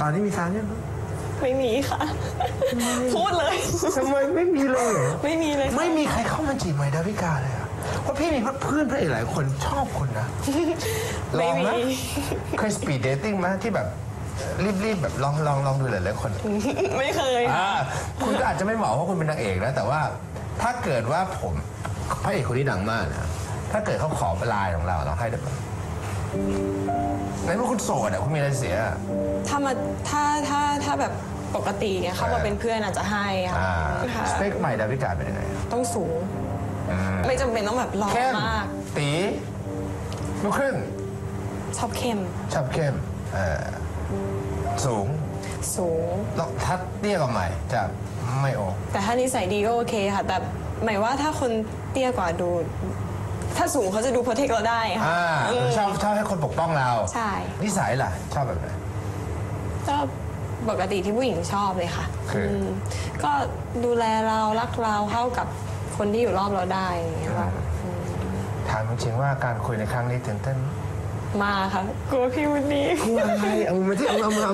ตอนนี้มีแฟนยังไม่มีค่ะ พูดเลยทำไมไม่มีเลยเหรอไม่มีเลยค่ะไม่มีใครเข้ามาจีบใหม่ดาวิกาเลยเหรอะเพราะพี่มีเพื่อนพระเอกหลายคนชอบคุณนะลไม่องไหมมีเคยสปีดเดทติ้งไหมที่แบบรีบๆแบบลองลองลองดูหลายๆคน ไม่เคยค่ะอ่าคุณก็อาจจะไม่เหมาะเพราะคุณเป็นนางเอกนะแต่ว่าถ้าเกิดว่าผมพระเอกคนนี้ดังมากนะถ้าเกิดเขาขอไลน์ของเราเราให้ได้ ปะในเมื่อคุณโสดอะคุณมีอะไรเสียอะถ้ามาถ้าถ้าถ้าแบบปกติเนี่ยเข้ามาเป็นเพื่อนอาจจะให้ค่ะอ่าค่ะสเปคใหม่ดาวิกาเป็นยังไงอะต้องสูง อืมไม่จำเป็นต้องแบบหล่อเข้มมาก ตีลูกครึ่งชอบเข้มชอบเข้มเอ่อสูงสูง แล้วถ้าเตี้ยกว่าใหม่จะไม่โอแต่ถ้านิสัยดีก็โอเคค่ะ แต่หมายว่าถ้าคนเตี้ยกว่าดู ถ้าสูงเขาจะดูโปรเทคเราได้ค่ะอ่าอืม ชอบชอบให้คนปกป้องเราใช่ นิสัยล่ะ ชอบแบบไหน ก็ปกติที่ผู้หญิงชอบเลยค่ะคืออืมก็ดูแลเรารักเราเข้ากับคนที่อยู่รอบเราได้อย่างเงี้ยค่ะถามจริงๆว่าการคุยในครั้งนี้ตื่นเต้นไหมมาค่ะกลัวพี่วันนี้ กลัวอะไรเอามาที่เอามา